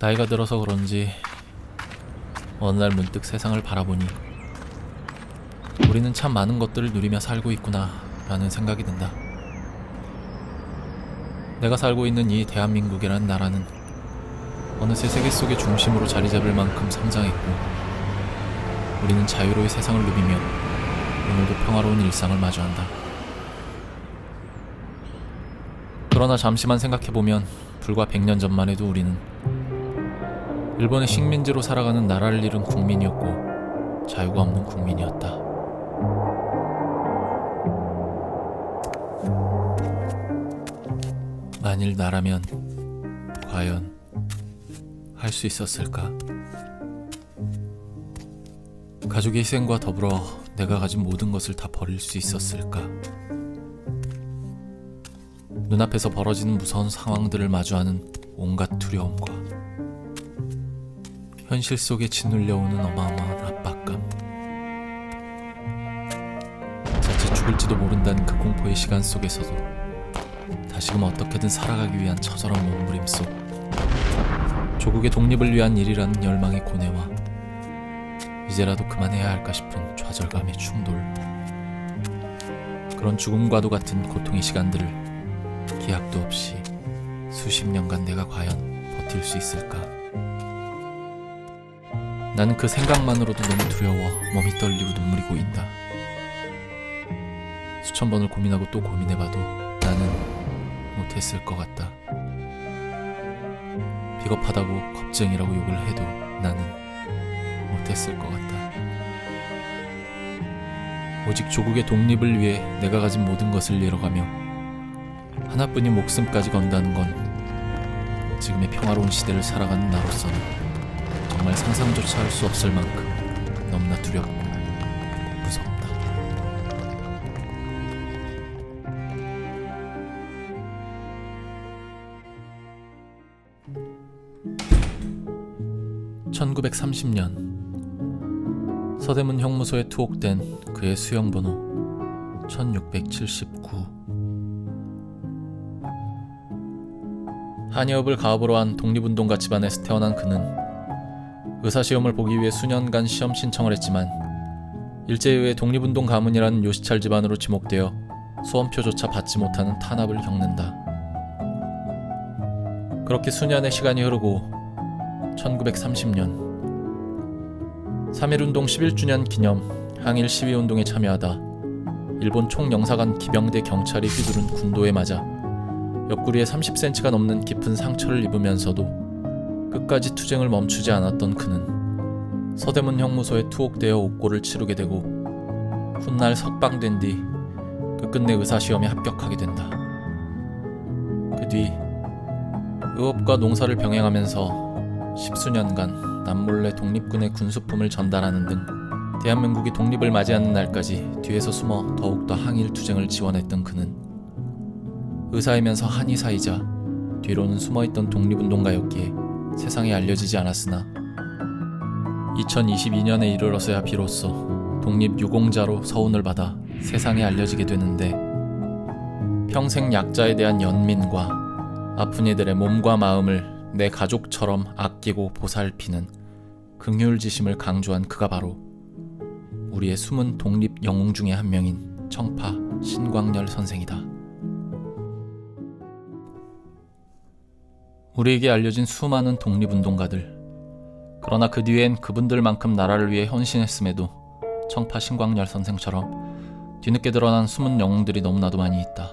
나이가 들어서 그런지 어느 날 문득 세상을 바라보니 우리는 참 많은 것들을 누리며 살고 있구나 라는 생각이 든다. 내가 살고 있는 이 대한민국이라는 나라는 어느새 세계 속의 중심으로 자리 잡을 만큼 성장했고 우리는 자유로이 세상을 누비며 오늘도 평화로운 일상을 마주한다. 그러나 잠시만 생각해보면 불과 100년 전만 해도 우리는 일본의 식민지로 살아가는 나라를 잃은 국민이었고 자유가 없는 국민이었다. 만일 나라면 과연 할 수 있었을까? 가족의 희생과 더불어 내가 가진 모든 것을 다 버릴 수 있었을까? 눈앞에서 벌어지는 무서운 상황들을 마주하는 온갖 두려움과 현실 속에 짓눌려오는 어마어마한 압박감. 자칫 죽을지도 모른다는 그 공포의 시간 속에서도 다시금 어떻게든 살아가기 위한 처절한 몸부림 속. 조국의 독립을 위한 일이라는 열망의 고뇌와 이제라도 그만해야 할까 싶은 좌절감의 충돌. 그런 죽음과도 같은 고통의 시간들을 기약도 없이 수십 년간 내가 과연 버틸 수 있을까? 나는 그 생각만으로도 너무 두려워 몸이 떨리고 눈물이 고인다. 수천 번을 고민하고 또 고민해봐도 나는 못했을 것 같다. 비겁하다고 겁쟁이라고 욕을 해도 나는 못했을 것 같다. 오직 조국의 독립을 위해 내가 가진 모든 것을 잃어가며 하나뿐인 목숨까지 건다는 건 지금의 평화로운 시대를 살아가는 나로서는 정말 상상조차 할 수 없을 만큼 너무나 두렵고 무섭다. (1930년) 서대문 형무소에 투옥된 그의 수형번호 1679 한의업을 가업으로 한 독립운동가 집안에서 태어난 그는 의사시험을 보기 위해 수년간 시험 신청을 했지만 일제에 의해 독립운동 가문이라는 요시찰 집안으로 지목되어 수험표조차 받지 못하는 탄압을 겪는다. 그렇게 수년의 시간이 흐르고 1930년 3.1운동 11주년 기념 항일 시위운동에 참여하다 일본 총영사관 기병대 경찰이 휘두른 군도에 맞아 옆구리에 30cm가 넘는 깊은 상처를 입으면서도 끝까지 투쟁을 멈추지 않았던 그는 서대문 형무소에 투옥되어 옥고를 치르게 되고 훗날 석방된 뒤 끝끝내 의사시험에 합격하게 된다. 그 뒤 의업과 농사를 병행하면서 십수년간 남몰래 독립군의 군수품을 전달하는 등 대한민국이 독립을 맞이하는 날까지 뒤에서 숨어 더욱더 항일 투쟁을 지원했던 그는 의사이면서 한의사이자 뒤로는 숨어있던 독립운동가였기에 세상에 알려지지 않았으나 2022년에 이르러서야 비로소 독립 유공자로 서운을 받아 세상에 알려지게 되는데 평생 약자에 대한 연민과 아픈 이들의 몸과 마음을 내 가족처럼 아끼고 보살피는 긍휼지심을 강조한 그가 바로 우리의 숨은 독립 영웅 중의 한 명인 청파 신광열 선생이다. 우리에게 알려진 수많은 독립운동가들. 그러나 그 뒤엔 그분들만큼 나라를 위해 헌신했음에도 청파 신광열 선생처럼 뒤늦게 드러난 숨은 영웅들이 너무나도 많이 있다.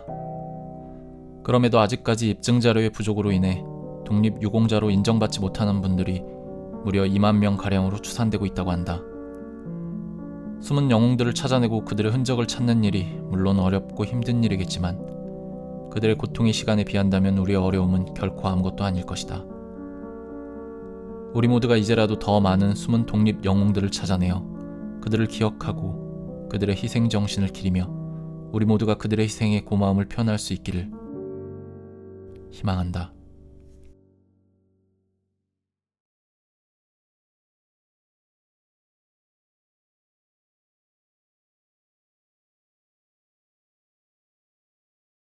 그럼에도 아직까지 입증 자료의 부족으로 인해 독립 유공자로 인정받지 못하는 분들이 무려 2만 명 가량으로 추산되고 있다고 한다. 숨은 영웅들을 찾아내고 그들의 흔적을 찾는 일이 물론 어렵고 힘든 일이겠지만 그들의 고통의 시간에 비한다면 우리의 어려움은 결코 아무것도 아닐 것이다. 우리 모두가 이제라도 더 많은 숨은 독립 영웅들을 찾아내어 그들을 기억하고 그들의 희생 정신을 기리며 우리 모두가 그들의 희생에 고마움을 표현할 수 있기를 희망한다.